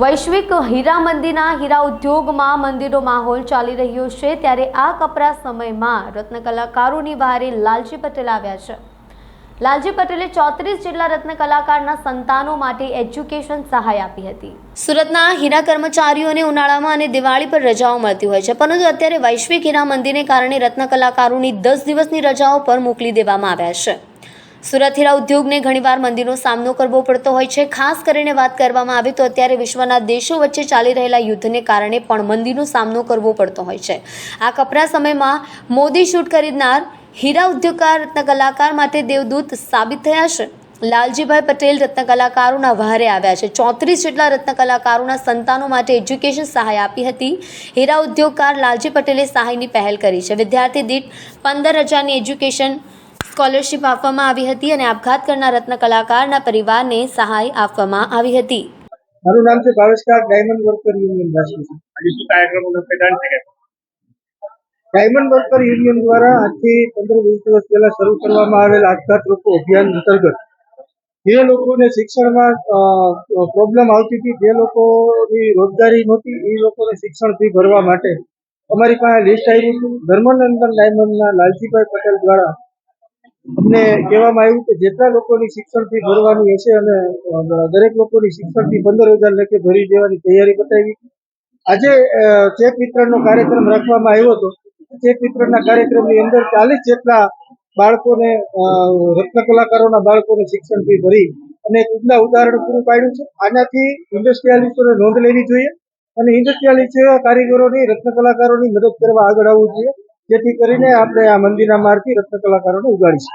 વૈશ્વિક હીરા મંદિરના હીરા ઉદ્યોગમાં મંદિરનો માહોલ ચાલી રહ્યો છે ત્યારે આ કપરા સમયમાં રત્ન કલાકારોની વારે લાલજી પટેલ આવ્યા છે. લાલજી પટેલે ચોત્રીસ જેટલા રત્ન કલાકારના સંતાનો માટે એજ્યુકેશન સહાય આપી હતી. સુરતના હીરા કર્મચારીઓને ઉનાળામાં અને દિવાળી પર રજાઓ મળતી હોય છે, પરંતુ અત્યારે વૈશ્વિક હીરા મંદિરને કારણે રત્ન કલાકારોની દસ દિવસની રજાઓ પર મોકલી દેવામાં આવ્યા છે. સુરત હીરા ઉદ્યોગને ઘણીવાર મંદીનો સામનો કરવો પડતો હોય છે. ખાસ કરીને વાત કરવામાં આવે તો અત્યારે વિશ્વના દેશો વચ્ચે ચાલી રહેલા યુદ્ધને કારણે પણ મંદીનો સામનો કરવો પડતો હોય છે. આ કપરા સમયમાં મોદી શૂટ ખરીદનાર હીરા ઉદ્યોગકાર રત્ન કલાકાર માટે દેવદૂત સાબિત થયા છે. લાલજીભાઈ પટેલ રત્ન કલાકારોના વહારે આવ્યા છે. ચોત્રીસ જેટલા રત્ન કલાકારોના સંતાનો માટે એજ્યુકેશન સહાય આપી હતી. હીરા ઉદ્યોગકાર લાલજી પટેલે સહાયની પહેલ કરી છે. વિદ્યાર્થી દીઠ પંદર હજારની એજ્યુકેશન સ્કોલરશિપ આપવામાં આવી હતી અને આપઘાત કરનાર રત્ન કલાકારના પરિવારને સહાય આપવામાં આવી હતી. મારું નામ છે Bhaveshkar diamond worker union diamond worker union દ્વારા આજથી પંદર વીસ દિવસ પહેલા શરૂ કરવામાં આવેલ આપઘાત રોકો અભિયાન અંતર્ગત જે લોકોને શિક્ષણમાં પ્રોબ્લેમ આવતી હતી જે લોકોની રોજગારી નહોતી એ લોકોને શિક્ષણ ફી ભરવા માટે અમારી પાસે લિસ્ટ આવ્યું હતું. ધર્મનંદન ડાયમંડના લાલજીભાઈ પટેલ દ્વારા અમને કહેવામાં આવ્યું કે જેટલા લોકોની શિક્ષણ ફી ભરવાની હશે અને દરેક લોકોની શિક્ષણ ફી પંદર હજાર લેખે ભરી દેવાની તૈયારી બતાવી આજે ચેક વિતરણનો કાર્યક્રમ રાખવામાં આવ્યો હતો. ચેક વિતરણના કાર્યક્રમની અંદર ચાલીસ જેટલા બાળકોને રત્ન કલાકારોના બાળકોને શિક્ષણ ફી ભરી અને એક ઉદાહરણ પૂરું પાડ્યું છે. આનાથી ઇન્ડસ્ટ્રીયાલિસ્ટોને નોંધ લેવી જોઈએ અને ઇન્ડસ્ટ્રીયાલિસ્ટ કારીગરોની, રત્ન કલાકારોની મદદ કરવા આગળ આવવું જોઈએ. જેથી કરીને આપણે આ મંદિરના માર્ગથી રત્ન કલાકારોને ઉગાડી શકીએ.